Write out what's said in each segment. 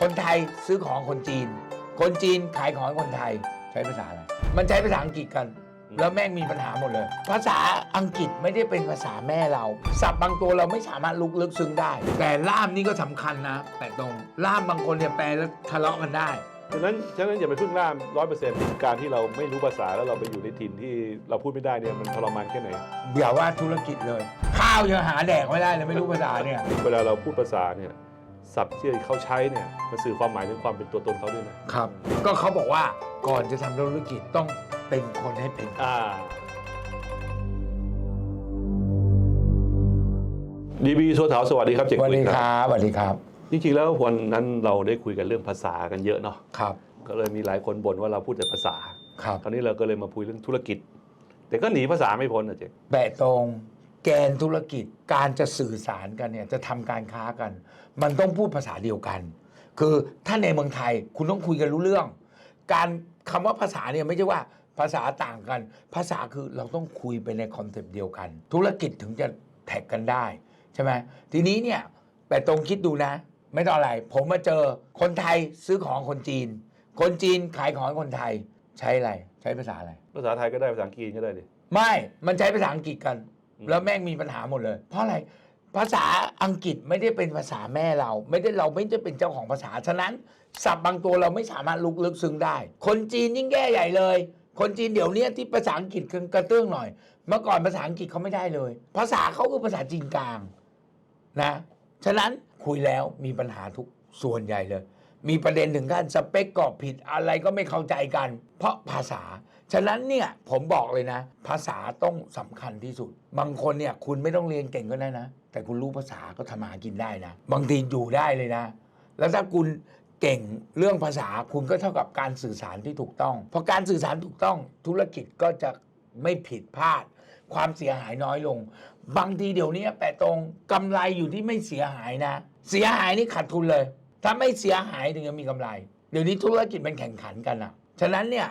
คนไทยซื้อของคนจีน คนจีนขายของให้คนไทยใช้ภาษาอะไรมันใช้ภาษาอังกฤษกัน แล้วแม่งมีปัญหาหมดเลย ภาษาอังกฤษไม่ได้เป็นภาษาแม่เราศัพท์บางตัวเราไม่สามารถลุกลึกซึ้งได้ แต่ล่ามนี่ก็สำคัญนะ แต่ตรงล่ามบางคนเนี่ยแปลแล้วทะเลาะกันได้ ฉะนั้นฉะนั้นอย่าไปพึ่งล่ามร้อยเปอร์เซ็นต์การที่เราไม่รู้ภาษาแล้วเราไปอยู่ในถิ่นที่เราพูดไม่ได้เนี่ยมันทรมานแค่ไหนอย่าว่าธุรกิจเลย ข้าวยังหาแดกไม่ได้เลยไม่รู้ภาษาเนี่ย เวลาเราพูดภาษาเนี่ย ศัพท์ที่เขาใช้เนี่ยมันสื่อความหมายถึงความเป็นตัวตนเขาด้วยนะครับ ก็เขาบอกว่าก่อนจะทำธุรกิจต้องเป็นคนให้เป็น อ่า ดีบีโซเถาสวัสดีครับเจสกวัสคุดียคครับรับสวัสดีครับ จริงๆแล้ววันนั้นเราได้คุยกันเรื่องภาษากันเยอะเนาะครับ ก็เลยมีหลายคนบ่นว่าเราพูดแต่ภาษา ครับ คราวนี้เราก็เลยมาคุยเรื่องธุรกิจ แต่ก็หนีภาษาไม่พ้นนะเจ๊แปะตรง แกนธุรกิจการจะสื่อสารกันเนี่ยจะทำการค้ากัน มันต้องพูดภาษาเดียวกัน คือถ้าในเมืองไทยคุณต้องคุยกันรู้เรื่อง การคำว่าภาษาเนี่ยไม่ใช่ว่าภาษาต่างกัน ภาษาคือเราต้องคุยไปในคอนเซปต์เดียวกัน ธุรกิจถึงจะแท็กกันได้ใช่ไหมทีนี้เนี่ยแปะตรงคิดดูนะ ไม่ต้องอะไร ผมมาเจอคนไทยซื้อของคนจีน คนจีนขายของให้คนไทยใช้อะไรใช้ภาษาอะไร ภาษาไทยก็ได้ภาษาอังกฤษก็ได้ดิไม่มันใช้ภาษาอังกฤษกันอืม แล้วแม่งมีปัญหาหมดเลย เพราะอะไรภาษาอังกฤษไม่ได้เป็นภาษาแม่เรา ไม่ได้เราไม่ได้เป็นเจ้าของภาษาฉะนั้นศัพท์บางตัวเราไม่สามารถลุกลึกซึ้งได้ คนจีนยิ่งแย่ใหญ่เลย คนจีนเดี๋ยวนี้ที่ภาษาอังกฤษกระเตื้องหน่อย เมื่อก่อนภาษาอังกฤษเขาไม่ได้เลย ภาษาเขาคือภาษาจีนกลางนะฉะนั้นคุยแล้วมีปัญหาทุกส่วนใหญ่เลย มีประเด็นถึงขั้นสเปคกรอบผิดอะไรก็ไม่เข้าใจกัน เพราะภาษา ฉะนั้นเนี่ยผมบอกเลยนะ ภาษาต้องสำคัญที่สุด บางคนเนี่ยคุณไม่ต้องเรียนเก่งก็ได้นะ แต่คุณรู้ภาษาก็ทำมาหากินได้นะ บางทีอยู่ได้เลยนะ แล้วถ้าคุณเก่งเรื่องภาษาคุณก็เท่ากับการสื่อสารที่ถูกต้องพอการสื่อสารถูกต้องธุรกิจก็จะไม่ผิดพลาด ความเสียหายน้อยลง บางทีเดี๋ยวนี้แปะตรงกำไรอยู่ที่ไม่เสียหายนะ เสียหายนี่ขาดทุนเลย ถ้าไม่เสียหายถึงจะมีกำไร เดี๋ยวนี้ธุรกิจมันแข่งขันกันอะฉะนั้นเนี่ย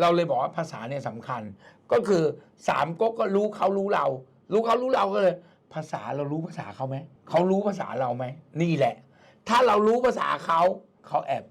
เราเลยบอกว่าภาษาเนี่ยสำคัญ ก็คือสามก๊กก็รู้เขารู้เรา รู้เขารู้เราก็เลย ภาษาเรารู้ภาษาเขาไหมเขารู้ภาษาเราไหมนี่แหละ ถ้าเรารู้ภาษาเขาเขาแอบ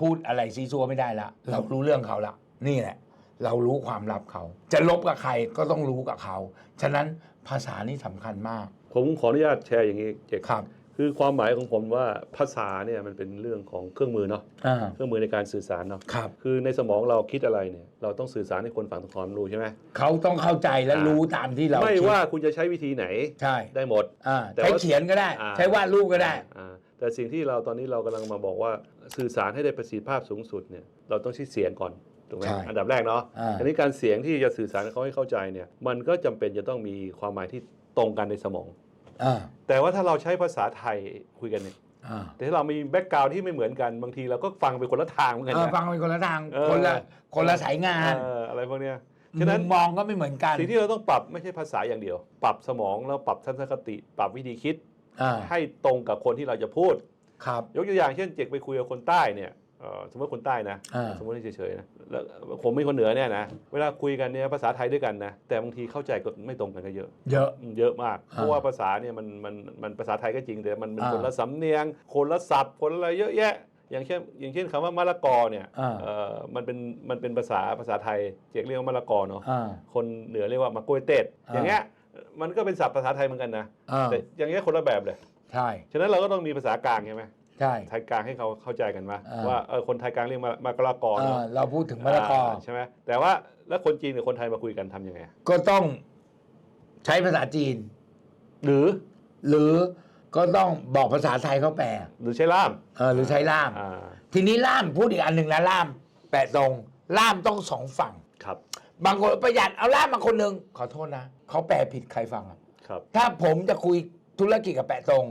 พูดอะไรซีซัวไม่ได้ละเรารู้เรื่องเขาละนี่แหละ เรารู้ความลับเขา จะลบกับใครก็ต้องรู้กับเขา ฉะนั้นภาษานี่สำคัญมาก ผมขออนุญาตแชร์อย่างนี้เจ๊ครับ คือความหมายของผมว่าภาษาเนี่ยมันเป็นเรื่องของเครื่องมือเนาะอ่าเครื่องมือในการสื่อสารเนาะครับ คือในสมองเราคิดอะไรเนี่ยเราต้องสื่อสารให้คนฝั่งตรงข้ามรู้ใช่ไหม เขาต้องเข้าใจและอ่า รู้รู้ตามที่เราไม่คิดว่าคุณจะใช้วิธีไหนใช่ได้หมด อ่าแต่ใช้ว่าเขียนก็ได้ อ่า ใช้วาดรูปก็ได้ อ่าแต่สิ่งที่เราตอนนี้เรากำลังมาบอกว่าสื่อสารให้ได้ประสิทธิภาพสูงสุดเนี่ยเราต้องใช้เสียงก่อนถูกไหมใช่อันดับแรกเนาะอ่าอันนี้การเสียงที่จะสื่อสารให้เขาให้เข้าใจเนี่ยมันก็จำเป็นจะต้องมีความหมายที่ตรงกันในสมองอ่า แต่ว่าถ้าเราใช้ภาษาไทยคุยกันเนี่ยอ่าแต่ถ้าเรามีแบ็กกราวด์ที่ไม่เหมือนกันบางทีเราก็ฟังไปคนละทางเหมือนกันเออนะฟังเป็นคนละทางเออคนละคนละสายงานเอออะไรพวกเนี้ยมุฉะนั้นมมองก็ไม่เหมือนกันสิ่งที่เราต้องปรับไม่ใช่ภาษาอย่างเดียว ปรับสมองแล้วปรับทัศนคติ ปรับวิธีคิดอ่าให้ตรงกับคนที่เราจะพูดครับยกตัวอย่างเช่นเจกไปคุยกับคนใต้เนี่ยเอ่อ สมมติคนใต้นะอ่าสมมติเฉยๆนะแล้วผมเป็นคนเหนือเนี่ยนะเวลาคุยกันเนี่ยภาษาไทยด้วยกันนะแต่บางทีเข้าใจก็ไม่ตรงกันก็เยอะ เยอะอืมเยอะมากอ่าเพราะว่าภาษาเนี่ยมันมันมันภาษาไทยก็จริงแต่มันเป็นอ่าคนละสำเนียง คนละศัพท์คนละอะไรเยอะแยะอย่างเช่นอย่างเช่นคำว่ามะละกอเนี่ยอ่าเอ่อมันเป็นมันเป็นภาษาภาษาไทยเจกเรียกว่ามะละกอเนาะอ่าคนเหนือเรียกว่ามะกล้วยเต็ดอ่าอย่างเงี้ยมันก็เป็นศัพท์ภาษาไทยเหมือนกันนะอ่าแต่อย่างเงี้ยคนละแบบเลยใช่ฉะนั้นเราก็ต้องมีภาษากลางใช่ไหม ใช่ไทยกลางให้เขาเข้าใจกันว่าอ่าว่าเออคนไทยกลางเรียกมะมะละกออ่าเนาะเราพูดถึงมะละกอใช่ไหมแต่ว่าแล้วคนจีนกับคนไทยมาคุยกันทำยังไงก็ต้องใช้ภาษาจีน หรือ หรือก็ต้องบอกภาษาไทยเขาแปลหรือใช้ล่ามเออหรือใช้ล่ามอ่าทีนี้ล่ามพูดอีกอันหนึ่งนะล่าม แปะตรงล่ามต้องสองฝั่งครับ บางคนประหยัดเอาล่ามมาคนหนึ่งขอโทษนะเขาแปลผิดใครฟังอะครับ ถ้าผมจะคุยธุรกิจกับแปะตรง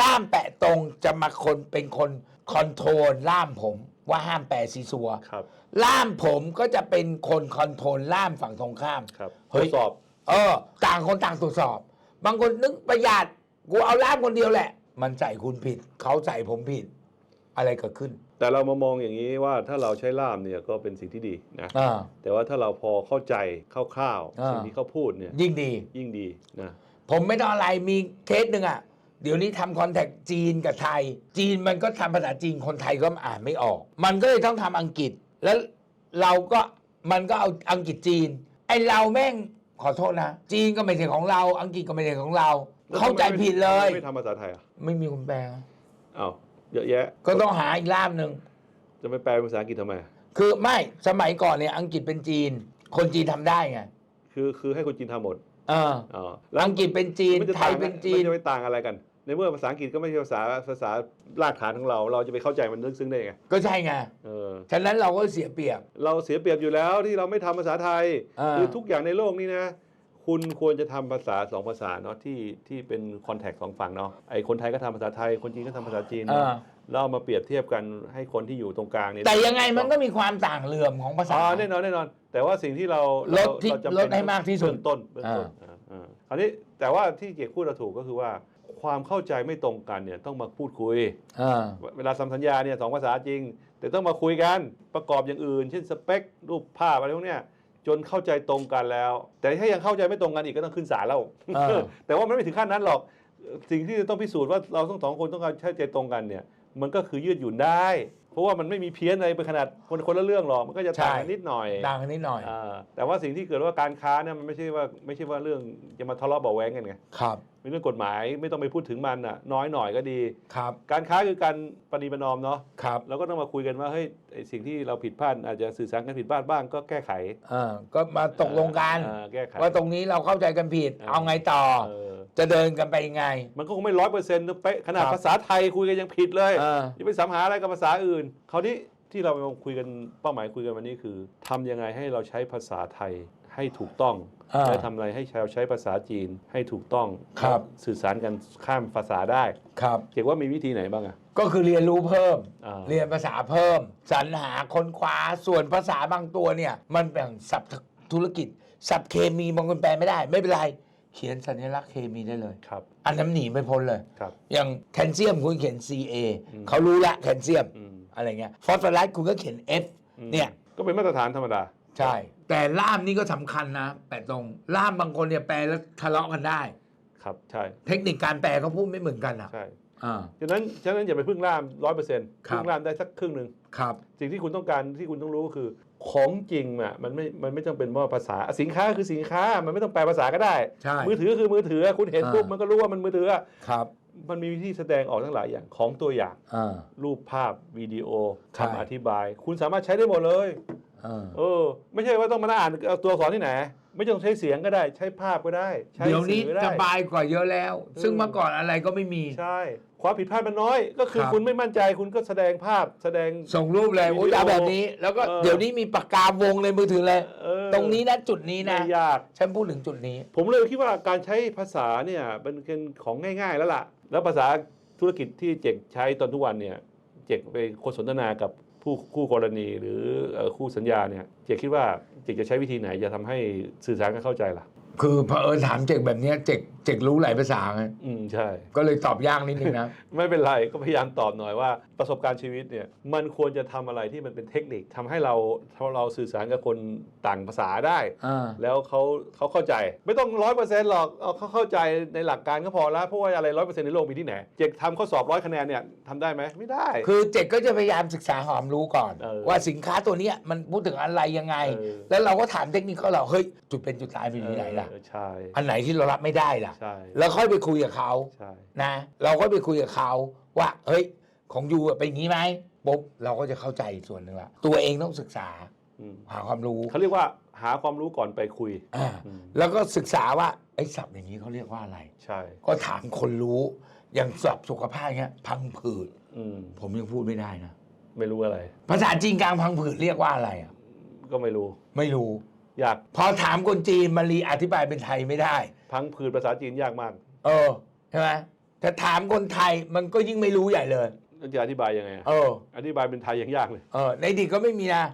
ล่ามแปะตรงจะมาคนเป็นคนคอนโทรลล่ามผมว่าห้ามแปลซีซัว ครับ ล่ามผมก็จะเป็นคนคอนโทรลล่ามฝั่งตรงข้าม ครับเฮ้ทยดสอบ เออ ต่างคนต่างตรวจสอบ บางคนนึกประหยัดกูเอาล่ามคนเดียวแหละ มันใส่คุณผิด เขาใส่ผมผิด อะไรเกิดขึ้นแต่เรามามองอย่างนี้ว่าถ้าเราใช้ล่ามเนี่ยก็เป็นสิ่งที่ดีนะอ่า แต่ว่าถ้าเราพอเข้าใจคร่าวอ่า ๆสิ่งที่เขาพูดเนี่ยยิ่งดี ยิ่งดีนะ ผมไม่ต้องอะไรมีเคสหนึ่งอะ เดี๋ยวนี้ทำคอนแทคจีนกับไทย จีนมันก็ทำภาษาจีนคนไทยก็อ่านไม่ออก มันก็เลยต้องทำอังกฤษ แล้วเราก็มันก็เอาอังกฤษจีน ไอเราแม่งขอโทษนะ จีนก็ไม่ใช่ของเรา อังกฤษก็ไม่ใช่ของเราแล้วเข้าใจผิดเลยไม่ทำภาษาไทยอะไม่มีคนแปลอ้าวเยอะแยะ ก็ต้องหาอีกล่ามหนึ่งจะไปแปลเป็นภาษาอังกฤษทำไม คือไม่สมัยก่อนเนี่ยอังกฤษเป็นจีน คนจีนทำได้ไงคือคือให้คนจีนทำหมด เอออ๋ออังกฤษเป็นจีนมันจะไทต่างยเป็นจีน มันจะไปต่างอะไรกัน ในเมื่อภาษาอังกฤษก็ไม่ใช่ภาษาภาษารากฐานของเรา เราจะไปเข้าใจมันลึกซึ้งได้ไงก็ใช่ไง เออ ฉะนั้นเราก็เสียเปรียบ เราเสียเปรียบอยู่แล้วที่เราไม่ทำภาษาไทย อ่า คือทุกอย่างในโลกนี้นะ คุณควรจะทำภาษาสองภาษาเนาะที่ที่เป็นคอนแทคสองฝั่งเนาะไอคนไทยก็ทำภาษาไทย คนจีนก็ทำภาษาจีนเอเนาะอ แล้วเอามาเปรียบเทียบกันให้คนที่อยู่ตรงกลางเนี่ยแต่ยังไงมันก็มีความต่างเหลื่อมของภาษาอ่าแน่นอนแน่นอน แต่ว่าสิ่งที่เราลดที่เราจำเป็นลดให้มากที่สุด เบื้องต้นเบื้องต้นอ่าอ่าคราวนี้แต่ว่าที่เกียรติพูดเราถูกก็คือว่า ความเข้าใจไม่ตรงกันเนี่ยต้องมาพูดคุยเออเวลาทำสัญญาเนี่ยสองภาษาจริง แต่ต้องมาคุยกันประกอบอย่างอื่น เช่นสเปค รูปภาพอะไรพวกเนี้ยจนเข้าใจตรงกันแล้ว แต่ถ้ายังเข้าใจไม่ตรงกันอีกก็ต้องขึ้นศาลแล้ว เออ แต่ว่ามันไม่ถึงขั้นนั้นหรอก สิ่งที่จะต้องพิสูจน์ว่าเราทั้งสองคนต้องเข้าใจตรงกันเนี่ย มันก็คือยืดหยุ่นได้ เพราะว่ามันไม่มีเพี้ยนอะไรไปขนาดคนคนละเรื่องหรอกมันก็จะต่างกันนิดหน่อยดังนิดหน่อยอ่าแต่ว่าสิ่งที่เกิดว่าการค้าเนี่ยมันไม่ใช่ว่าไม่ใช่ว่าเรื่องจะมาทะเลาะเบาะแว้งกันไงครับเป็นเรื่องกฎหมายไม่ต้องไปพูดถึงมันอะน้อยหน่อยก็ดีครับ การค้าคือการปณีประนอมเนาะครับเราก็ต้องมาคุยกันว่าเฮ้ยไอ้สิ่งที่เราผิดพลาดอาจจะสื่อสารกันผิดพลาดบ้างก็แก้ไขเออก็มาตกลงกันอ่าแก้ไขว่าตรงนี้เราเข้าใจกันผิดเออเอาไงต่อเออ จะเดินกันไปยังไง มันก็คงไม่ร้อยเปอร์เซ็นต์เป๊ะขนาดครับภาษาไทยคุยกันยังผิดเลยเอออย่าไปสัมหาอะไรกับภาษาอื่นคราวนี้ที่เรามาคุยกันเป้าหมายคุยกันวันนี้คือทำยังไงให้เราใช้ภาษาไทยให้ถูกต้องอ่าและทำอะไรให้ชาวใช้ภาษาจีนให้ถูกต้องครับ สื่อสารกันข้ามภาษาได้ครับเกี่ยวว่ามีวิธีไหนบ้างอะ ก็คือเรียนรู้เพิ่ม อ่า เรียนภาษาเพิ่ม สรรหาค้นคว้าส่วนภาษาบางตัวเนี่ย มันแบ่งสับธุรกิจสับเคมีบางคนแปลไม่ได้ ไม่เป็นไร เขียนสัญลักษณ์เคมีได้เลย ครับ อันนั้นหนีไม่พ้นเลย ครับ อย่างแคลเซียมคุณเขียน Ca อืม เขารู้ละแคลเซียม อืมอะไรเงี้ย ฟอสฟอรัสคุณก็เขียน F อืมเนี่ย ก็เป็นมาตรฐานธรรมดา ใช่ แต่ล่ามนี่ก็สำคัญนะ แปะตรง ล่ามบางคนเนี่ยแปลแล้วทะเลาะกันได้ ครับ ใช่ เทคนิคการแปลเขาพูดไม่เหมือนกันอะใช่ อ่า ฉะนั้น ฉะนั้นอย่าไปพึ่งล่ามร้อยเปอร์เซ็นต์ครับ พึ่งล่ามได้สักครึ่งหนึ่ง ครับ สิ่งที่คุณต้องการที่คุณต้องรู้ก็คือ ของจริงอะมันไม่มันไม่จำเป็นว่าภาษาสินค้าคือสินค้ามันไม่ต้องแปลภาษาก็ได้ ใช่มือถือคือมือถือคุณเห็นอ่า ปุ๊บมันก็รู้ว่ามันมือถืออะครับมันมีวิธีแสดงออกทั้งหลายอย่างของตัวอย่าง อ่า รูปภาพวิดีโอใช่ คำอธิบาย คุณสามารถใช้ได้หมดเลย อ่า เออ ไม่ใช่ว่าต้องมานั่งอ่านเอาตัวอักษรที่ไหน ไม่ต้องใช้เสียงก็ได้ ใช้ภาพก็ได้ ใช้เดี๋ยวนี้สื่อก็ได้ สบายกว่าเยอะแล้ว ซึ่งเมื่อก่อนอะไรก็ไม่มี ใช่ ความผิดพลาดมันน้อย ก็คือครับ คุณไม่มั่นใจคุณก็แสดงภาพแสดง ส่งรูปเลยโอ้ยวิดีโอเอาแบบนี้ แล้วก็เออ เดี๋ยวนี้มีปากกาวงในมือถือเลย เออตรงนี้นะจุดนี้นะไม่ยาก ฉันพูดถึงจุดนี้ ผมเลยคิดว่าการใช้ภาษาเนี่ยเป็นของง่าย ๆ แล้วล่ะ แล้วภาษาธุรกิจที่เจกใช้ตอนทุกวันเนี่ยเจกไปโคสนทนากับผู้คู่กรณีหรือเอ่อคู่สัญญาเนี่ยเจกคิดว่าเจกจะใช้วิธีไหนจะทำให้สื่อสารกันเข้าใจล่ะ คือเผอิญถามเจกแบบเนี้ยเจก เจกรู้หลายภาษาไงอืมใช่ ก็เลยตอบยากนิดนึงนะ ไม่เป็นไรก็พยายามตอบหน่อยว่าประสบการณ์ชีวิตเนี่ยมันควรจะทำอะไรที่มันเป็นเทคนิคทำให้เราเราสื่อสารกับคนต่างภาษาได้ อ่า แล้วเขาเขาเข้าใจ ไม่ต้องร้อยเปอร์เซ็นต์หรอกเอาเขาเข้าใจในหลักการก็พอแล้วเพราะว่าอะไรร้อยเปอร์เซ็นต์ในโลกมีที่ไหนเจกทำข้อสอบร้อยคะแนนเนี่ยทำได้ไหมไม่ได้ คือเจกก็จะพยายามศึกษาหอมรู้ก่อน เออว่าสินค้าตัวเนี้ยมันพูดถึงอะไรยังไง เออ แล้วเราก็ถามเทคนิคเขาเราเฮ้ยจุดเป็นจุดตายเป็นอยู่ที่ไหนล่ะ เออใช่ อันไหนที่เรารับไม่ได้ล่ะใช่แล้วค่อยไปคุยกับเขาใช่ นะ เราก็ไปคุยกับเขาว่า เฮ้ย ของยูอะเป็นอย่างนี้ไหมปุ๊บเราก็จะเข้าใจอีกส่วนหนึ่งละตัวเองต้องศึกษาอืมหาความรู้เขาเรียกว่าหาความรู้ก่อนไปคุย อ่าอืม แล้วก็ศึกษาว่าไอ้ศัพท์อย่างนี้เขาเรียกว่าอะไร ใช่ ก็ถามคนรู้อย่างศัพท์สุขภาพเนี้ยพังผืด อืม ผมยังพูดไม่ได้นะ ไม่รู้อะไร ภาษาจีนกลางพังผืดเรียกว่าอะไรอะ ก็ไม่รู้ ไม่รู้ยาก พอถามคนจีนมารีอธิบายเป็นไทยไม่ได้ พังผืดภาษาจีนยากมาก เออใช่ไหมแต่ถามคนไทยมันก็ยิ่งไม่รู้ใหญ่เลยแล้วจะอธิบายยังไงอะเออ อธิบายเป็นไทยยังยากเลย เออ ในดิกก็ไม่มีนะ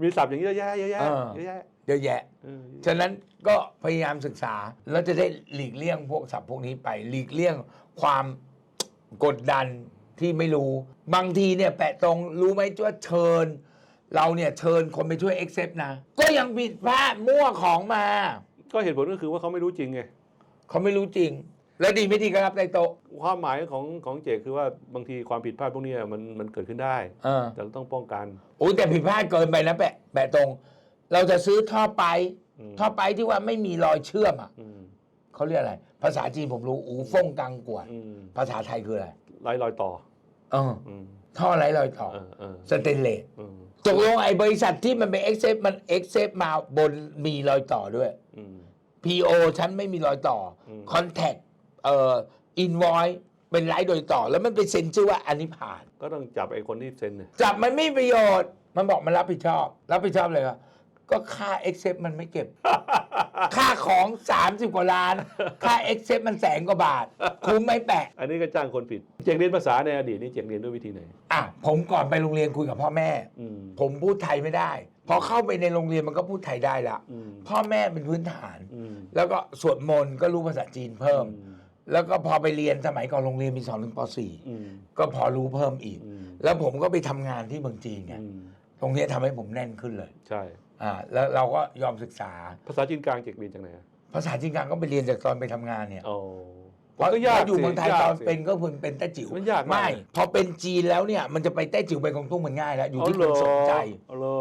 มีศัพท์อย่างนี้เยอะแยะเยอะแยะเออ เยอะแยะเยอะแยะ เออฉะนั้นก็พยายามศึกษา แล้วจะได้หลีกเลี่ยงพวกศัพท์พวกนี้ไป หลีกเลี่ยงความ กดดันที่ไม่รู้ บางทีเนี่ยแปะตรงรู้ไหมว่าเชิญ เราเนี่ยเชิญคนไปช่วยเอ็กเซปนะ ก็ยังผิดพลาดมั่วของมา ก็เหตุผลก็คือว่าเขาไม่รู้จริงไงเขาไม่รู้จริง แล้วดีไม่ดีก็รับในโต๊ะความหมายของของเจกคือว่าบางทีความผิดพลาดพวกเนี้ยมันมันเกิดขึ้นได้เออแต่เราต้องป้องกัน โอ้ยแต่ผิดพลาดเกินไปนะแปะแปะตรง เราจะซื้อท่อไป อืม ท่อไปที่ว่าไม่มีรอยเชื่อมอะอืมเขาเรียกอะไร ภาษาจีนผมรู้อูฟ่งกังกวดอืมภาษาไทยคืออะไรไร้รอยต่อเอออืมท่อไร้รอยต่อเออเออสเตนเลสอืมตกลงไอ้บริษัทที่มันเป็นเอ็กเซปมันเอ็กเซปมาบนมีรอยต่อด้วย อืม PO ฉันไม่มีรอยต่ออ ม Contact เอ่อ Invoice เป็นไร้โดยต่อ แล้วมันไปเซ็นชื่อว่าอันนี้ผ่าน ก็ต้องจับไอ้คนที่เซ็นเนี่ยจับมันไม่มีประโยชน์ มันบอกมันรับผิดชอบ รับผิดชอบเลยว่าก็ค่า Accept มันไม่เก็บ ค่าของ 30 กว่าล้าน ค่า Accept มันแสนกว่าบาท คุ้มไหม่แปะ อันนี้ก็จ้างคนผิด เจกเรียนภาษาในอดีตนี่เจกเรียนด้วยวิธีไหน อะ ผมก่อนไปโรงเรียนคุยกับพ่อแม่ อืม ผมพูดไทยไม่ได้ พอเข้าไปในโรงเรียนมันก็พูดไทยได้ละอืม พ่อแม่เป็นพื้นฐาน อืม แล้วก็สวดมนต์ก็รู้ภาษาจีนเพิ่ม อืม แล้วก็พอไปเรียนสมัยก่อนโรงเรียนมีสอนถึงป อืม .4 ก็พอรู้เพิ่มอีก อืม แล้วผมก็ไปทำงานที่เมืองจีนไงอืมตรงเนี้ยทำให้ผมแน่นขึ้นเลยใช่ อ่าแล้วเราก็ยอมศึกษา ภาษาจีนกลางเจกเรียนจากไหนอะภาษาจีนกลางก็ไปเรียนจากตอนไปทำงานเนี่ยอ๋อเพราะก็ยากอยู่เมืองไทยสิตอนสิ เป็นก็เพิ่งเป็นแต้จิ๋วมันยากมาก ไม่เลยพอเป็นจีนแล้วเนี่ยมันจะไปแต้จิ๋วไปกงตุ้งมันง่ายแล้วอยู่ที่เาคเหรนสนใจ เอาเหรอ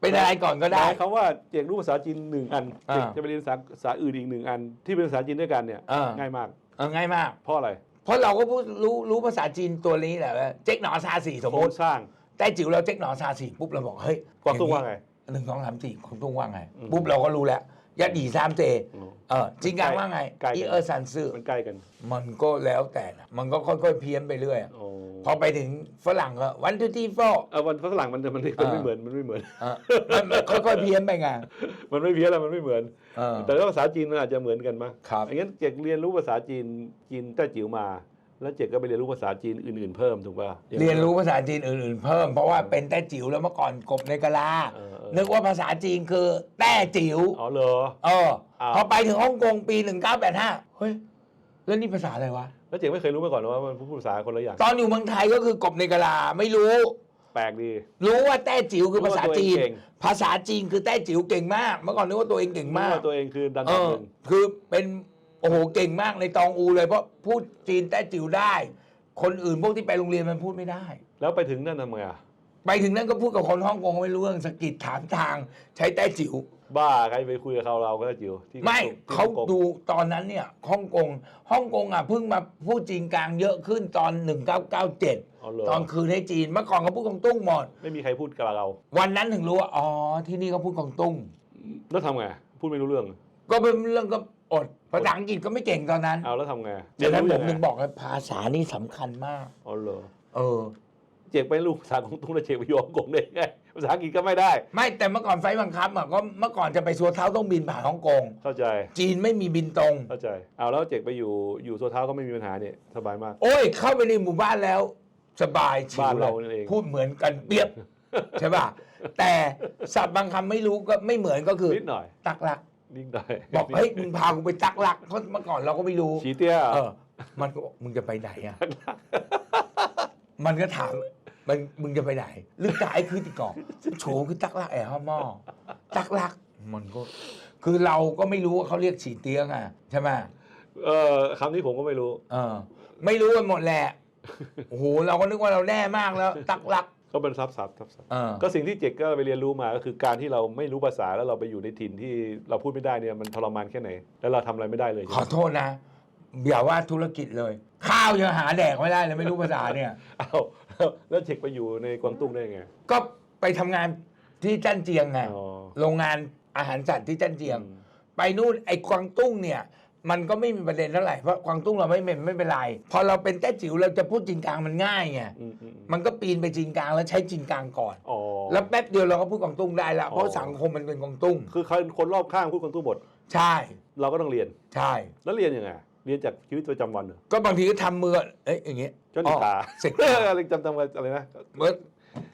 เป็นอะไรก่อนก็ได้หมายเขามว่าเจกรู้ภาษาจีนหนึ่งอันอ่าเจกจะไปเรียนภาษาภาษาอื่นอีกหนึ่งอัน ที่เป็นภาษาจีนด้วยกันเนี่ยอ่า ง่ายมาก เออง่ายมาก เพราะอะไรเพราะเราก็พูดรู้รู้ภาษาจีนตัวนี้แหละว่าเจ๊กหนอซาสี่สมโครมงติสร้าง แต้จิ๋วเราเจ๊กหนอซาสี่ปุ๊บเราบอกเฮ้ยกวางตุ้งว่าไง หนึ่งสองสามสี่กวางตุ้งว่าไง อืม ปุ๊บเราก็รู้แล้ว ยัดดีสามเจอืมเออจิงกังว่าไงใกล้กัน อีเออร์ซันซื่อมันใกล้กัน มันก็แล้วแต่นะมันก็ค่อยๆเพี้ยนไปเรื่อยอะโอ้พอไปถึงฝรั่งก็วันทูที่โฟ เออวันฝรั่งมันมันมันไม่เหมือนมันไม่เหมือน มันมันค่อยๆเพี้ยนไปไงมันไม่เพี้ยนแล้วมันไม่เหมือน เออ แต่ถ้าภาษาจีนมันอาจจะเหมือนกันมั้งครับ อย่างนั้นเจกเรียนรู้ภาษาจีนจีนแต้จิ๋วมา แล้วเจกก็ไปเรียนรู้ภาษาจีนอื่นๆเพิ่มถูกป่ะ เรียนรู้ภาษาจีนอื่นๆเพิ่มเพราะว่าเป็นแต้จิ๋วแล้วเมื่อก่อนกบในกะลา เออเออ นึกว่าภาษาจีนคือแต้จิ๋วอ๋อเหรอ เอออ้าว พอไปถึงฮ่องกงปี 1985 เฮ้ย แล้วนี่ภาษาอะไรวะ แล้วเจกไม่เคยรู้มาก่อนว่ามันพูดภาษาคนละอย่างตอนอยู่เมืองไทยก็คือกบในกะลาไม่รู้ แปลกดี รู้ว่าแต้จิ๋วคือภาษาจีน รู้ว่าตัวเองเก่ง ภาษาจีนคือแต้จิ๋วเก่งมาก เมื่อก่อนนึกว่าตัวเองเก่งรู้มากว่าตัวเองคือดันเอดับอหนึ่งคือเป็น โอ้โหเก่งมากในตองอูเลยเพราะพูดจีนแต้จิ๋วได้ คนอื่นพวกที่ไปโรงเรียนมันพูดไม่ได้ แล้วไปถึงนั่นทำไงอะไปถึงนั่นก็พูดกับคนฮ่องกงไม่รู้เรื่องสะกิดถามทางใช้แต้จิ๋วบ้าใครไปคุยกับเขาเราก็จิ๋วที่ไม่ที่เขาฮ่องกงดูตอนนั้นเนี่ยฮ่องกงฮ่องกงอะเพิ่งมาพูดจีนกลางเยอะขึ้นตอน 1997 อ๋อเหรอตอนคืนให้จีนเมื่อก่อนเขาพูดกงตุ้งหมด ไม่มีใครพูดกับเรา วันนั้นถึงรู้ว่าอ๋อที่นี่เขาพูดกงตุ้ง แล้วทำไงพูดไม่รู้เรื่อง ก็เป็นเรื่องก็อด ภาษาอังกฤษก็ไม่เก่งตอนนั้นเอาแล้วทำไงฉะนั้นผมเรีถึยงรู้บอกว่าภาษานี่สำคัญมาก อ๋อเหรอเออ เจกไปรู้ภาษาของตุ้งแล้วเจกไปอยู่ฮ่องกงได้ไงภาษาอังกฤษก็ไม่ได้ ไม่แต่เมื่อก่อนไฟล์บังคับอะก็เมื่อก่อนจะไปสัวเท้าต้องบินผ่านฮ่องกง เข้าใจจีนไม่มีบินตรง เข้าใจ เอาแล้วเจกไปอยู่อยู่โซเท้าก็ไม่มีปัญหาเนี่ยสบายมาก โอ้ย เข้าไปในหมู่บ้านแล้ว สบายชิวบ้านเลเรายนั่นเอง พูดเหมือนกันเปรียบ ใช่ป่ะ แต่ศัพท์บางคำไม่รู้ก็ไม่เหมือนก็คือนิดหน่อย ตักลัก นิดหน่อยบอกเฮ้ยมึงพากูไปตักลักเพราะเมื่อก่อนเราก็ไม่รู้ฉีเตี้ยเออ มันก็บอกมึงจะไปไหนอะ มันก็ถามมันมึงจะไปไหนลึกตายคือติกอกโฉคือตักลักแอบห้อหม้อตักลัก มันก็ คือเราก็ไม่รู้ว่าเขาเรียกฉีเตียงอะใช่ไหมเออคำนี้ผมก็ไม่รู้ เออ ไม่รู้กันหมดแหละโอ้โหเราก็นึกว่าเราแน่มากแล้ว ตักลัก ก็เป็นซับซับซับซับเออก็สิ่งที่เจกก็ไปเรียนรู้มาก็คือการที่เราไม่รู้ภาษาแล้วเราไปอยู่ในถิ่นที่เราพูดไม่ได้เนี่ยมันทรมานแค่ไหน แล้วเราทำอะไรไม่ได้เลยใช่ขอไหมโทษนะอย่าว่าธุรกิจเลย ข้าวยังหาแดกไม่ได้เลยไม่รู้ภาษาเนี่ย อ้าวแล้วแล้วเจกไปอยู่ในกวางตุ้งได้ไง ก็ไปทำงานที่จันเจียงไงอ๋อโรงงานอาหารสัตว์ที่จันเจียง อืม ไปนู่นไอ้กวางตุ้งเนี่ย มันก็ไม่มีประเด็นเท่าไหร่เพราะกวางตุ้งเราไม่เป็นไม่เป็นไร พอเราเป็นแต้จิ๋วเราจะพูดจีนกลางมันง่ายไงอืมอืมอืมมันก็ปีนไปจีนกลางแล้วใช้จีนกลางก่อน อ๋อ แล้วแป๊บเดียวเราก็พูดกวางตุ้งได้ละเพอ๋ราะอสังคมมันเป็นกวางตุ้ง คือคนคนรอบข้างพูดกวางตุ้งหมดใช่เราก็ต้องเรียน ใช่ แล้วเรียนยังไง เรียนจากชีวิตประจำวันเหรอก็บางทีก็ทำมือเอ้ยอย่างเงี้ยจนนิทาอ๋อเสร็จ เอออะไรจำจำกันอะไรนะเมื่อ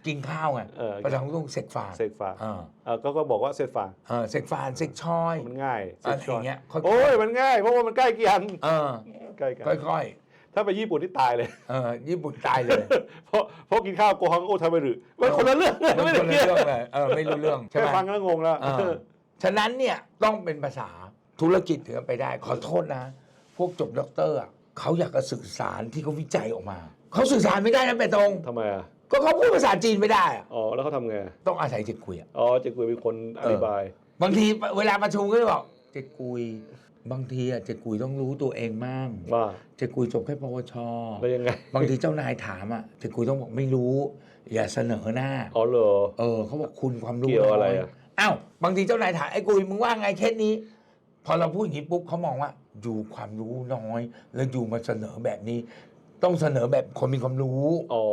กินข้าวไงเออ ภาษากวางตุ้งเสกฟานเสกฟ้าเออเออก็ก็บอกว่าเสกฟ้าเออเสกฟานเสกชอย มันง่ายเสอะกไรช้ออนย่างเงี้ยค่อยๆ โอ้ยมันง่าย เพราะว่ามันใกล้เคียงเออใกล้กันค่อยถ้าไปญี่ปุ่นที่ตายเลย ๆเออญี่ปุ่นตายเลยเพราะเพราะกินข้าวโกฮังโอทาเบรุมันคนละเรื่องมันไม่คได้นละเกี่ยวเรื่องเลยเออไม่รู้เรื่องใช่แค่ไหม ฟังก็งงแล้ว เออฉะนั้นเนี่ยต้องเป็นภาษาธุรกิจถึงจะไปได้ ขอโทษนะ พวกจบด็อกเตอร์อะเขาอยากจะสื่อสารที่เขาวิจัยออกมา เขาสื่อสารไม่ได้นะเปตงทำไมอะ ก็เขาพูดภาษาจีนไม่ได้อะอ๋อแล้วเขาทำไงต้องอาศัยเจ๊กุยอะอ๋อเจ๊กุยเป็นคนอธิบาย บางทีเวลาประชุมก็จะบอกเจ๊กุย บางทีอะเจ๊กุยต้องรู้ตัวเองมั่งว่าเจ๊กุยจบแค่ปวช แล้วยังไงบางทีเจ้านายถามอะเจ๊กุยต้องบอกไม่รู้ อย่าเสนอหน้า อ๋อเหรอ เออเขาบอกคุณความรู้เกี่ยวอะไรน้อะ อ้าวบางทีเจ้านายถามไอ้กุยมึงว่าไงเคสนี้ พอเราพูดอย่างนี้ปุ๊บเขามองว่าอยู่ความรู้น้อย แล้วอยู่มาเสนอแบบนี้ ต้องเสนอแบบคนมีความรู้ อ๋อ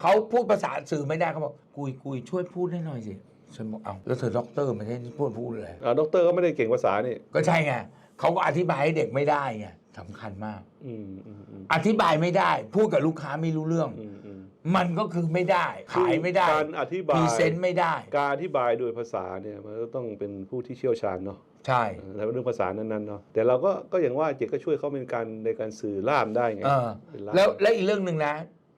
เขาพูดภาษาสื่อไม่ได้เขาบอกกุยกุยช่วยพูดให้หน่อยสิฉันบอกเอาแล้วเธอด็อกเตอร์ไม่ใช่พูดพูดเลย อ่าด็อกเตอร์ก็ไม่ได้เก่งภาษานี่ ก็ใช่ไงเขาก็อธิบายให้เด็กไม่ได้ไงสำคัญมาก อืมอืมอืมอธิบายไม่ได้ พูดกับลูกค้าไม่รู้เรื่อง อืมอืม มันก็คือไม่ได้ขายไม่ได้การอธิบาพรียเซนต์ไม่ได้ การอธิบายโดยภาษาเนี่ยมันก็ต้องเป็นผู้ที่เชี่ยวชาญเนาะใช่เออแต่เรื่องภาษานั้นๆเนาะแต่เราก็ก็อย่างว่าเจกก็ช่วยเขาเป็นการในการสื่อล่ามได้ไงเออเป็นล่ามแล้วแล้วอีกเรื่องหนึ่งนะ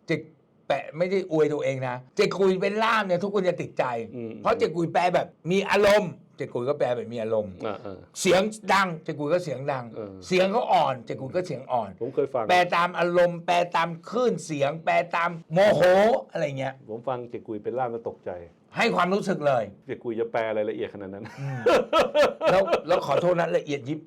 เจกแปะไม่ได้อวยตัวเองนะ เจกคุยเป็นล่ามเนี่ยทุกคนจะติดใจอืมเพราะเจกคุยแปลแบบมีอารมณ์ เจกคุยก็แปลแบบมีอารมณ์ อ่าอ่า เสียงดังเจกคุยก็เสียงดัง เออ เสียงเขาอ่อนเจกคุยก็เสียงอ่อน ผมเคยฟัง แปลตามอารมณ์ แปลตามคลื่นเสียง แปลตามโมโหอะไรเงี้ย ผมฟังเจกุยเป็นล่ามแล้วตกใจให้ความรู้สึกเลย เจกุยจะแปลอะไรละเอียดขนาดนั้นอืมแล้วแล้วขอโทษนะละเอียดยิบ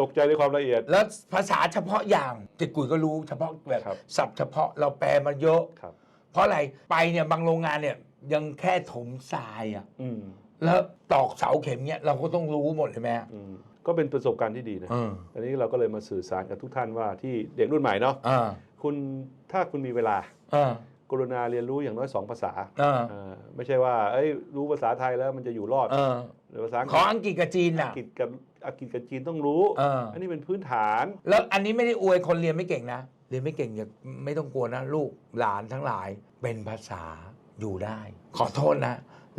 ตกใจในความละเอียด แล้วภาษาเฉพาะอย่างเจกคุยก็รู้เฉพาะแบบครับศัพท์เฉพาะเราแปลมาเยอะ ครับ เพราะอะไรไปเนี่ยบางโรงงานเนี่ยยังแค่ถมทรายอะอืม แล้วตอกเสาเข็มเนี่ยเราก็ต้องรู้หมดเลยไหมอะอืมก็เป็นประสบการณ์ที่ดีนะเอออันนี้เราก็เลยมาสื่อสารกับทุกท่านว่าที่เด็กรุ่นใหม่เนาะเออคุณถ้าคุณมีเวลาเออกรุณาเรียนรู้อย่างน้อยสองภาษาเอออ่าไม่ใช่ว่าเอ้ยรู้ภาษาไทยแล้วมันจะอยู่รอดเออหรือภาษาอังขกอฤษอังกฤษกับจีนอัน่ะ งกฤษกับอังกฤษกับจีนต้องรู้เอออั นนี้เป็นพื้นฐานแล้วอันนี้ไม่ได้อวยคนเรียนไม่เก่งนะ เรียนไม่เก่งอย่าไม่ต้องกลัวนะ ลูกหลานทั้งหลายเป็นภาษาอยู่ได้ ขอโทษนะ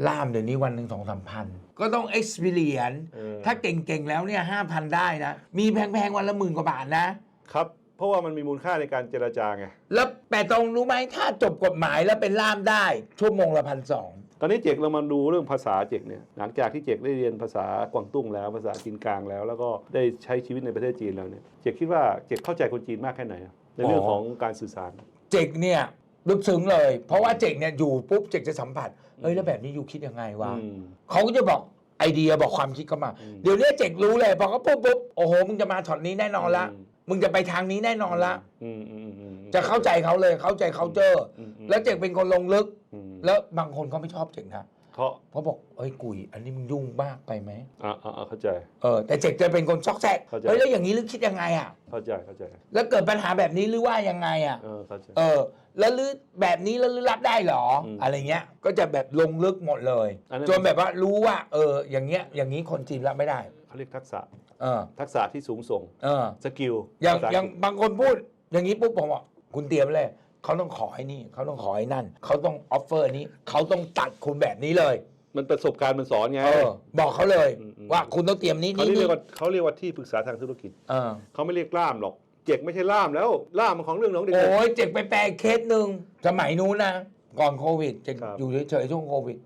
ล่ามเดี๋ยวนี้วันหนึ่งสองสามพันก็ต้อง experience เออ ถ้าเก่งๆแล้วเนี่ยห้าพันได้นะ มีแพงๆวันละหมื่นกว่าบาทนะ ครับ เพราะว่ามันมีมูลค่าในการเจรจาไง แล้วแปดตรงรู้ไหมถ้าจบกฎหมายแล้วเป็นล่ามได้ ชั่วโมงละพันสองตอนนี้เจกเรามาดูเรื่องภาษาเจกเนี่ย หลังจากที่เจกได้เรียนภาษากวางตุ้งแล้ว ภาษาจีนกลางแล้ว แล้วก็ได้ใช้ชีวิตในประเทศจีนแล้วเนี่ย เจกคิดว่าเจกเข้าใจคนจีนมากแค่ไหนอะในเรื่องของการสื่อสาร เจกเนี่ย ลึกซึ้งเลย เพราะว่าเจกเนี่ยอยู่ปุ๊บเจกจะสัมผัสเอ้ยแล้วแบบนี้อยู่คิดยังไงวะอืม เขาก็จะบอกไอเดียบอกความคิดเข้ามา อืม เดี๋ยวนี้เจกรู้เลยพอเขาปุ๊บปุ๊บโอ้โหมึงจะมาช็อตนี้แน่นอนละอืมมึงจะไปทางนี้แน่นอนละ อืมอืมอืมอืมจะเข้าใจเขาเลยเข้าใจเขาเจออืมอืม แล้วเจกเป็นคนลงลึก อืมแล้วบางคนเขาไม่ชอบเจกนะ เพราะเพราะบอกเอ้ยกุย อันนี้มึงยุ่งมากไปไหมอ่าอ่าอ่าเข้าใจ เออแต่เจกจะเป็นคนซอกแซกเข้าใจ เฮ้ยแล้วอย่างนี้ลึกคิดยังไงอะ เข้าใจเข้าใจแล้วเกิดปัญหาแบบนี้หรือว่ายังไงอะ เออเข้าใจ เออ แล้วลือแบบนี้แล้วลือรับได้เหรออืมอะไรเงี้ย ก็จะแบบลงลึกหมดเลย อันนั้น จนแบบว่ารู้ว่า เออ อย่างเงี้ย อย่างนี้คนจีนรับไม่ได้ เขาเรียกทักษะเออ ทักษะที่สูงส่งเออ สกิลอย่างภษอย่างบางคนพูด อย่างนี้ปุ๊บผมบอกคุณเตรียมเลย เขาต้องขอไอ้นี่ เขาต้องขอไอ้นั่น เขาต้องออฟเฟอร์นี้ เขาต้องตัดคุณแบบนี้เลย มันประสบการณ์มันสอนไง เออ บอกเขาเลยอืมอืม ว่าคุณต้องเตรียมนี้เขานี่เรีนี่ยกว่าเขาเรียกว่าที่ปรึกษาทางธุรกิจ เออเขาไม่เรียกล่ามหรอก เจกไม่ใช่ล่ามแล้ว ล่ามมันของเรื่องของเด็ก โอ้ยเจ็กไปแปลเคสหนึ่งสมัยนู้นนะก่อนโควิดเจ็กครับอยู่เฉยๆช่วงโควิด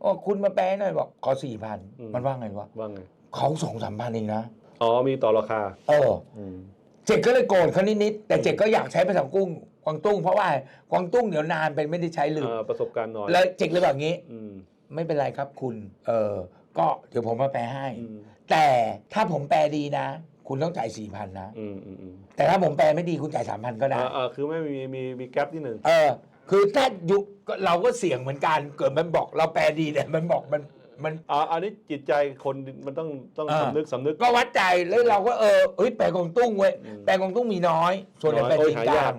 โอ้คุณมาแปลหน่อยบอกขอสี่พันอืม มันว่าไงวะว่าไง เขาสองสามพันเองนะอ๋อมีต่อราคาเออ อืม เจ็กก็เลยโกรธเขานิดๆแต่เจ็กก็อยากใช้ภาษากุ้งกวางตุ้ง เพราะว่ากวางตุ้งเดี๋ยวนานไปไม่ได้ใช้ลืมอ่าประสบการณ์น้อยแล้วเจ็กเลยแบบนี้ อืมไม่เป็นไรครับคุณ เออ ก็เดี๋ยวผมมาแปลให้ อืมแต่ถ้าผมแปลดีนะ คุณต้องจ่ายสี่พันนะ อืมอืมอืมแต่ถ้าผมแปลไม่ดีคุณจ่ายสามพันก็ได้ อ่าอ่าคือไม่มีมีมีแกลบที่หนึ่ง เออ คือถ้ายุก็เราก็เสี่ยงเหมือนกัน เกิดมันบอกเราแปลดีแต่มันบอกมัน มันอ่าอันนี้จิตใจคนมันต้องต้องอ่าสำนึกสำนึก ก็วัดใจแล้วเราก็เออเอ้ยแปลกงตุ้งเว้ยอืมแปลกงตุ้งมีน้อย ส่วนใหญ่น้อยแปลโอ้ยจีนหากยาลากง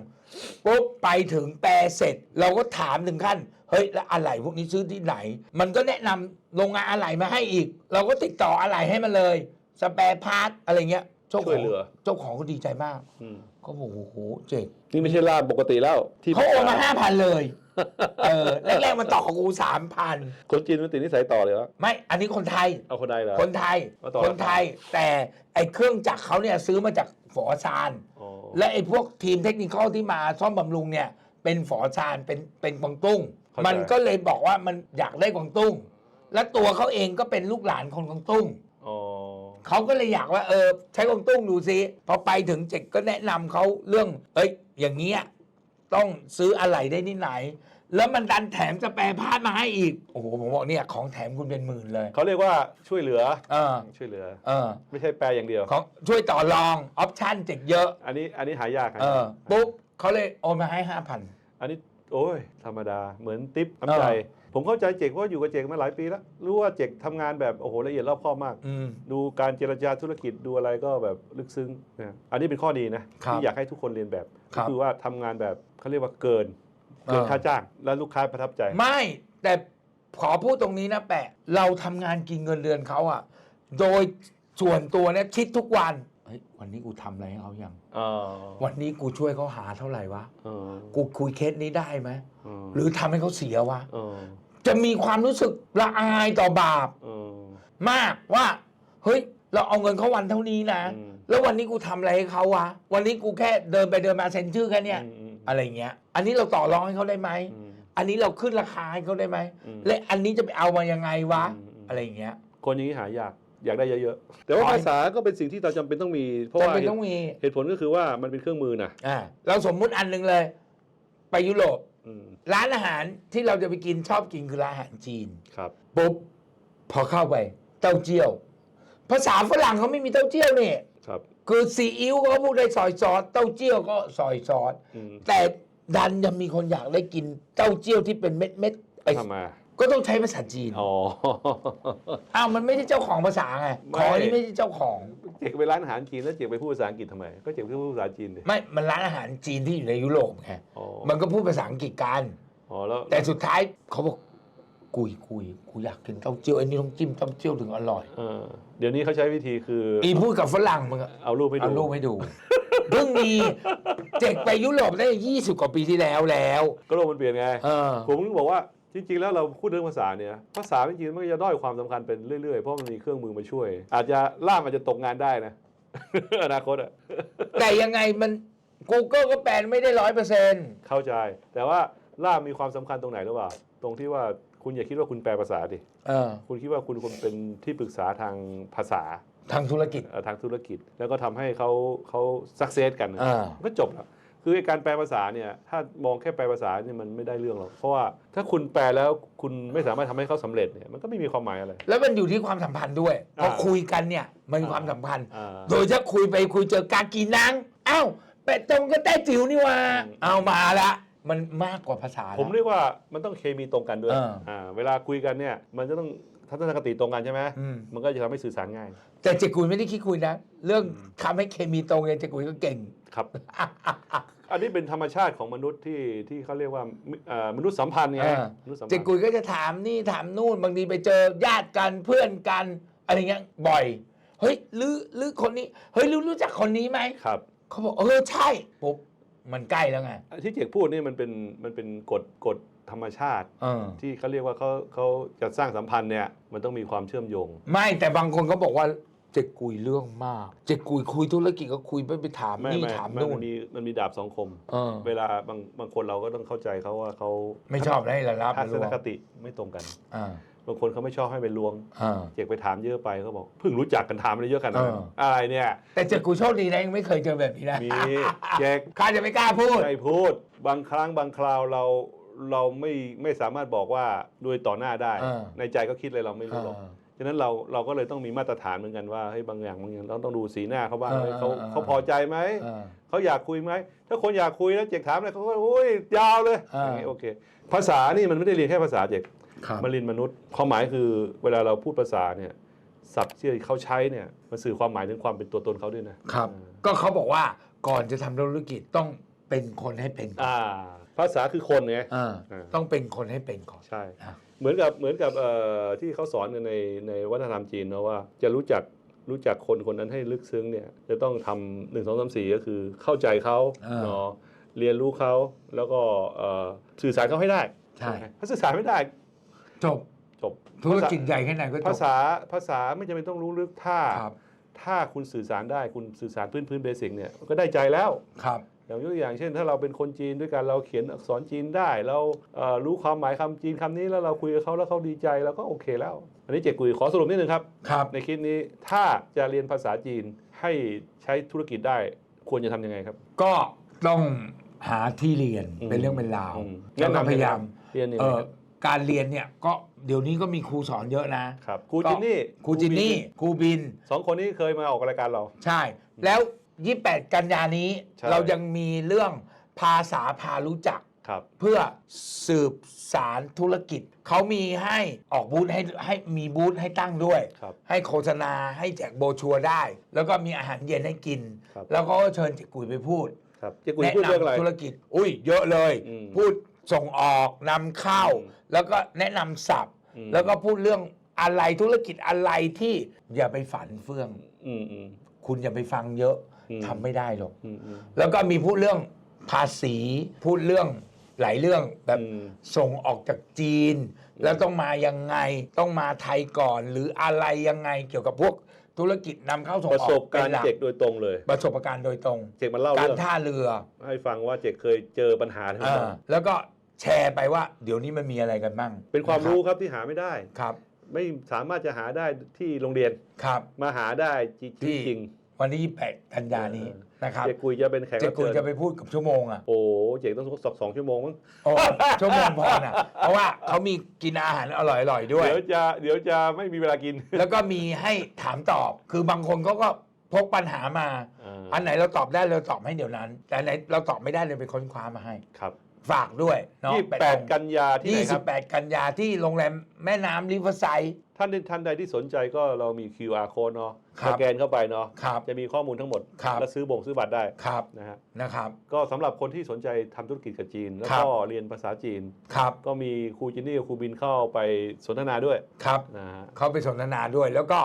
ปุ๊บไปถึงแปลเสร็จ เราก็ถามถึงขั้น เฮ้ยแล้วอะไรพวกนี้ซื้อที่ไหน มันก็แนะนำโรงงานอะไหล่มาให้อีก เราก็ติดต่ออะไหล่ให้มันเลย สแปร์พาร์ทอะไรเงี้ย เจ้าขช่วอยงเหลือ เจ้าของก็ดีใจมาก อืมก็บอกโอ้โหเจ๋งนี่ไม่ใช่ล่ามปกติแล้วที่เขาโอนมาปรึกษห้าพันเลย เออแรกๆมันต่อของกูสามพันคนจีนมันติดนิสัยต่อเลยวะไม่อันนี้คนไทย เอาคนใดเหรอ คนไทยมาต่อ คนไทย แต่ไอ้เครื่องจักรเขาเนี่ยซื้อมาจากฝอซาน อ๋อและไอ้พวกทีมเทคนิคอลที่มาซ่อมบำรุงเนี่ย เป็นฝอซานเป็นเป็นกวางตุ้ง มันก็เลยบอกว่ามันอยากได้กวางตุ้ง และตัวเขาเองก็เป็นลูกหลานคนกวางตุ้งอ๋อ เขาก็เลยอยากว่าเออใช้กวางตุ้งดูซิพอไปถึงเจ็กก็แนะนำเขาเรื่อง เอ้ย อย่างเงี้ยต้องซื้ออะไรได้ที่ไหน แล้วมันดันแถมสแปรพาร์ทมาให้อีก โอ้โหผมบอกเนี่ยของแถมคุณเป็นหมื่นเลย เขาเรียกว่าช่วยเหลือเออ ช่วยเหลือ เออ ไม่ใช่แปลอย่างเดียว ของช่วยต่อรองออปชั่นเจ็กเยอะ อันนี้อันนี้หายากเออหายากปุ๊บเขาเลยโอนมาให้ห้าพัน อันนี้โอ้ยธรรมดาเหมือนติ๊บน้ำใจเออ ผมเข้าใจเจกเพราะอยู่กับเจกมาหลายปีแล้วรู้ว่าเจกทำงานแบบโอ้โหละเอียดรอบคอบมากอืมดูการเจรจาธุรกิจดูอะไรก็แบบลึกซึ้งนะอันนี้เป็นข้อดีนะครับที่อยากให้ทุกคนเรียนแบบครัก็บคือว่าทำงานแบบเขาเรียกว่าเกินเกินเออค่าจ้างแล้วลูกค้าประทับใจ ไม่แต่ขอพูดตรงนี้นะแปะ เราทำงานกินเงินเดือนเขาอะโดยส่วนตัวเนี่ยคิดทุกวันเฮ้ยวันนี้กูทำอะไรให้เขายังเออวันนี้กูช่วยเขาหาเท่าไหร่วะเออกูคุยเคสนี้ได้ไหมเออหรือทำให้เขาเสียวะเออจะมีความรู้สึกละอายต่อบาปเออมากว่า เฮ้ย เราเอาเงินเขาวันเท่านี้นะอืมแล้ววันนี้กูทำอะไรให้เขาวะวันนี้กูแค่เดินไปเดินมาเซ็นชื่อแค่เนี้ยอืมอืมอะไรเงี้ย อันนี้เราต่อรองให้เขาได้ไหมอืมอันนี้เราขึ้นราคาให้เขาได้ไหมอืมและอันนี้จะไปเอามายังไงวะอืมอืมอะไรเงี้ย คนอย่างนี้หายาก อยากได้เยอะๆ แต่ว่าขอให้ภาษาก็เป็นสิ่งที่เราจำเป็นต้องมี เพราะจำว่าเป็นต้องมีเหตุผลก็คือว่ามันเป็นเครื่องมือนะอ่าเราสมมุติอันหนึ่งเลย ไปยุโรปอืมร้านอาหารที่เราจะไปกินชอบกินคือร้านอาหารจีน ครับ ปุ๊บพอเข้าไป เต้าเจี้ยว ภาษาฝรั่งเขาไม่มีเต้าเจี้ยวนี่ครับ คือซีอิ๊วเขาพูดได้ซอยซอสเต้าเจี้ยวก็ซอยซอสอืมแต่ดันยังมีคนอยากได้กินเต้าเจี้ยวที่เป็นเม็ดเม็ดๆไอ้ทำมา ก็ต้องใช้ภาษาจีน อ๋อ อ้าวมันไม่ใช่เจ้าของภาษาไง ไม่ ของอันนี้ไม่ใช่เจ้าของ เจกไปร้านอาหารจีนแล้วเจกไปพูดภาษาอังกฤษทำไม ก็เจกไปพูดภาษาจีนดิไม่ มันร้านอาหารจีนที่อยู่ในยุโรปไง อ๋อมันก็พูดภาษาอังกฤษกัน อ๋อแล้วแต่สุดท้ายเขาบอกกุยกุยกูอยากกินเต้าเจี้ยวอันนี้ต้องจิ้มเต้าเจี้ยวถึงอร่อย เออเดี๋ยวนี้เขาใช้วิธีคืออีพูดกับฝรั่งมึงอะเอารูปให้ดูเอารูปให้ดู เพิ่งมีเจ็กไปยุโรปได้ยี่สิบกว่าปีที่แล้วแล้ว ก็โลกมันเปลี่ยนไง เออ ผมถึงบอกว่า จริงๆ แล้วเราพูดเรื่องภาษาเนี่ย ภาษาจริงๆมันก็จะด้อยความสำคัญเป็นเรื่อยๆ เพราะมันมีเครื่องมือมาช่วย อาจจะล่ามอาจจะตกงานได้นะ อนาคตอะแต่ยังไงมัน Google ก็แปลไม่ได้ร้อยเปอร์เซ็นต์เข้าใจ แต่ว่าล่ามมีความสำคัญตรงไหนหรือเปล่า ตรงที่ว่าคุณอย่าคิดว่าคุณแปลภาษาดิเออคุณคิดว่าคุณคนเป็นที่ปรึกษาทางภาษาทางธุรกิจเอ่อทางธุรกิจแล้วก็ทำให้เขาเขาสักเซสกันนะอ่ามันก็จบแล้ว คือไอ้การแปลภาษาเนี่ยถ้ามองแค่แปลภาษาเนี่ยมันไม่ได้เรื่องหรอกเพราะว่าถ้าคุณแปลแล้วคุณไม่สามารถทำให้เขาสำเร็จเนี่ยมันก็ไม่มีความหมายอะไร แล้วมันอยู่ที่ความสัมพันธ์ด้วย พออ่าคุยกันเนี่ยมันมีความสัมพันธ์ อ่า โดยถ้าคุยไปคุยเจอกากีนังอ้าวเป็ดตรงก็แต้จิ๋วนี่ว่าอืมเอามาละ มันมากกว่าภาษาละ ผมเรียกว่ามันต้องเคมีตรงกันด้วยเอออ่่าเวลาคุยกันเนี่ยมันจะต้อง ทัศนคติตรงกันใช่ไหมอืม มันก็จะทำให้สื่อสารง่ายแต่เจกุยไม่ได้คิดคุยนะ เรื่องทำให้เคมีตรงเนี่ยเจกุยก็เก่ง ครับ อันนี้เป็นธรรมชาติของมนุษย์ที่ที่เขาเรียกว่าเอ่อมนุษย์สัมพันธ์ไงเออ มนุษย์สัมพัเจนธ์ กุยก็จะถามนี่ถามนู่นบางทีไปเจอญาติกันเพื่อนกันอะไรเงี้ยบ่อย เฮ้ยหรือหรือคนนี้ เฮ้ยรู้รู้จักคนนี้ไหมครับ เขาบอกเออใช่ปุ๊บมันใกล้แล้วไง ที่เจกพูดนี่มันเป็นมันเป็นกฎกฎ ธรรมชาติ เออ ที่เขาเรียกว่าเขาเขาจะสร้างสัมพันธ์เนี่ยมันต้องมีความเชื่อมโยง ไม่แต่บางคนก็บอกว่าเจกุยเรื่องมากเจกุยคุยธุรกิจก็คุยไปไปถามไม่นี่ไม่ถามไม่นู่มันนมีมันมีดาบสองคม เออ เวลาบางบางคนเราก็ต้องเข้าใจเขาว่าเขาไม่ชอบให้ระลับทัศรู้นคติไม่ตรงกัน อ่าบางคนเขาไม่ชอบให้ไปลวง อ่า เจกไปถามเยอะไปเขาบอกเพิ่งรู้จักกันถามอะไรเยอะขนาดนั้นเอออะไรเนี่ย แต่เจกุยโชคดีนะยังไม่เคยเจอแบบนี้นะมีเจกข้าจะไม่กล้าพูด ไม่พูดบางครั้งบางคราวเรา เราไม่ไม่สามารถบอกว่าด้วยต่อหน้าได้เออในใจก็คิดอะไรเราไม่รู้หรอกฉะนั้นเราเราก็เลยต้องมีมาตรฐานเหมือนกันว่าเฮ้ยบางอย่างบางอย่างเราต้องดูสีหน้าเขาบ้างเออเฮ้ยเขาเออเออเขาพอใจไหมอ่า เขาอยากคุยไหม ถ้าคนอยากคุยแล้วเจกถามอะไรเขาก็โอ้ยยาวเลยอ่า อย่างงี้โอเค ภาษานี่มันไม่ได้เรียนแค่ภาษาเจกครับมันเรียนมนุษย์ความหมายคือเวลาเราพูดภาษาเนี่ยศัพท์ที่เขาใช้เนี่ยมันสื่อความหมายถึงความเป็นตัวตนเขาด้วยนะครับ ก็เขาบอกว่าก่อนจะทำธุรกิจต้องเป็นคนให้เป็นก่อนอ่า ภาษาคือคนไงอ่าอ่าต้องเป็นคนให้เป็นก่อน ใช่ อะ เหมือนกับเหมือนกับเอ่อที่เขาสอนกันในในวัฒนธรรมจีนนะว่า จะรู้จักรู้จักคนคนนั้นให้ลึกซึ้งเนี่ยจะต้องทำหนึ่งสองสามสี่ก็คือเข้าใจเขาอ่าเนาะเรียนรู้เขาแล้วก็เอ่อสื่อสารเขาให้ได้ใช่ ถ้าสื่อสารไม่ได้จบจบธุรกิจใหญ่แค่ไหนก็จภาบษาภาษาไม่จำเป็นต้องรู้ลึกถ้า ครับ ถ้าคุณสื่อสารได้คุณสื่อสารพื้นพื้นเบสิกเนี่ยก็ได้ใจแล้ว ครับ อย่างยกตัวอย่างเช่น ถ้าเราเป็นคนจีนด้วยกันเราเขียนอักษรจีนได้ เราเอ่อรู้ความหมายคำจีนคำนี้แล้วเราคุยกับเขาแล้วเขาดีใจเราก็โอเคแล้ว อันนี้เจกุยขอสรุปนิดนึงครับครับ ในคลิปนี้ถ้าจะเรียนภาษาจีนให้ใช้ธุรกิจได้ควรจะทำยังไงครับ ก็ต้องหาที่เรียนอืมเป็นเรื่องเป็นราวอืมแล้วก็พยายามเรียนยังเอไงอครับการเรียนเนี่ยก็เดี๋ยวนี้ก็มีครูสอนเยอะนะครับครูจินนี่ครูจินนี่ครูบินสองคนนี้เคยมาออกรายการเรา ใช่ แล้ว 28 กันยานี้ ใช่ เรายังมีเรื่องภาษาพารู้จัก ครับ เพื่อสืบสารธุรกิจ เขามีให้ออกบูธให้ให้มีบูธให้ตั้งด้วย ครับ ให้โฆษณาให้แจกโบรชัวร์ได้ แล้วก็มีอาหารเย็นให้กิน ครับ แล้วก็เชิญเจิกุยไปพูดครับเจกุยแนะพูดเรื่องอะไร นำธุรกิจ อุ้ย เยอะเลย อืมพูดส่งออกนำเข้า อืมแล้วก็แนะนำศัพท์ อืม แล้วก็พูดเรื่องอะไรธุรกิจอะไรที่อย่าไปฝันเฟื่อง อืมอืม คุณอย่าไปฟังเยอะอืม ทำไม่ได้หรอกอืมอืมแล้วก็มีพูดเรื่องภาษีพูดเรื่องหลายเรื่องแบบอืมส่งออกจากจีน แล้วต้องมายังไงต้องมาไทยก่อนหรืออะไรยังไงเกี่ยวกับพวกธุรกิจนำเข้าส่งปอระอกสบการณ์ป็นหลัเจกโดยตรงเลย ประสบการณ์โดยตรง เจกมาเล่าการเรื่องท่าเรือ ให้ฟังว่าเจกเคยเจอปัญหาทั้งหมอ่าดแล้วก็แชร์ไปว่า เดี๋ยวนี้มันมีอะไรกันบ้าง เป็นความรู้ครับที่หาไม่ได้ครับ ไม่สามารถจะหาได้ที่โรงเรียนครับ มาหาได้จริงที่จริง วันที่28กันยานี้เออนะครับเจกุยจะเป็นแขกเจะรับคุเชิยญจะไปพูดกับชั่วโมงอะโอ้เจกต้องสองสองชั่วโมงมั้งโอ้ชั่วโมงพอนะเพราะว่าเขามีกินอาหารอร่อยๆด้วย เดี๋ยวจะเดี๋ยวจะไม่มีเวลากิน แล้วก็มีให้ถามตอบ คือบางคนเขาก็พกปัญหามาอ่าอันไหนเราตอบได้เราตอบให้เดี๋ยวนั้น แต่อันไหนเราตอบไม่ได้เลยไปค้นคว้ามาให้ครับ ฝากด้วยเนาะยี่แปดกันยาที่ไหนครับ28 กันยาที่โรงแรมแม่น้ำริเวอร์ไซด์ท่านท่านใดที่สนใจก็เรามี QR code เนาะครัสบแกนเข้าไปเนาะครับจะมีข้อมูลทั้งหมดครับและซื้อบ่งซื้อบัตรได้ครับนะฮะนะครับ ก็สำหรับคนที่สนใจทำธุรกิจกับจีน แล้วครับก็เรียนภาษาจีนครับก็มีครูจินนี่กับครูบินเข้าไปสนทนาด้วยครับนะฮะเขาไปสนทนาด้วย แล้วก็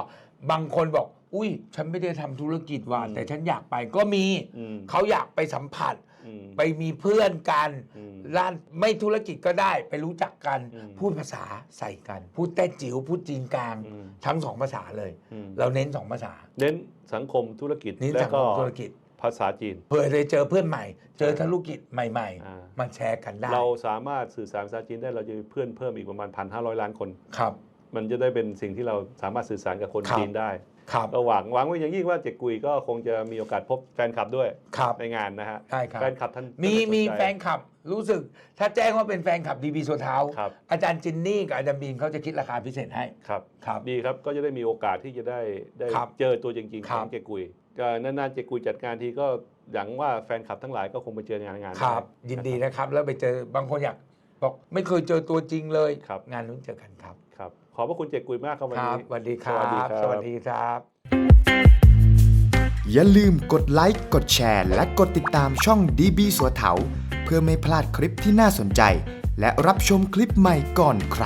บางคนบอก อุ้ย ฉันไม่ได้ทำธุรกิจว่ะอืมแต่ฉันอยากไปก็มีอืมเขาอยากไปสัมผัสอืม ไปมีเพื่อนกันอืมร้านไม่ธุรกิจก็ได้ไปรู้จักกัน อืมพูดภาษาใส่กัน พูดแต้จิ๋วพูดจีนกลาง อืม ทั้งสองภาษาเลย อืมเราเน้นสองภาษาเน้นสังคมธุรกิจเน้นและสังคก็มธุรกิจ ภาษาจีน เผื่อได้เจอเพื่อนใหม่ เจอธุรกิจใหม่อ่าๆมาแชร์กันได้เราสามารถสื่อสารภาษาจีนได้เราจะมีเพื่อนเพิ่มอีกประมาณพันห้าร้อยล้านคน ครับ มันจะได้เป็นสิ่งที่เราสามารถสื่อสารกับคนครับ จีนได้ครับก็หวังหวังไว้อย่างยิ่งว่าเจกกุยก็คงจะมีโอกาสพบแฟนคลับด้วยครับในงานนะฮะได้ครับ แฟนคลับท่านมีท่านสนใจ มีแฟนคลับรู้สึก ถ้าแจ้งว่าเป็นแฟนคลับดีบีโซเท้าครับ อาจารย์จินนี่กับอาจารย์บีนเขาจะคิดราคาพิเศษให้ ครับ ครับ ดีครับก็จะได้มีโอกาสที่จะได้ได้ครับเจอตัวจริงๆคขรัอบงเจกุยก็นานๆเจกุยจัดงานทีก็หวังว่าแฟนคลับทั้งหลายก็คงไปเจองานงานครับได้ยินดีนะครับ แล้วไปเจอบางคนอยากบอกไม่เคยเจอตัวจริงเลย ครับ งานนู้นเจอกันครับครับ ขอบพระคุณเจกุยมากครับวันครันี้บสวัสดีครับ สวัสดีครับ อย่าลืมกดไลค์ กดแชร์ และกดติดตามช่อง DB สัวเถา เพื่อไม่พลาดคลิปที่น่าสนใจ และรับชมคลิปใหม่ก่อนใคร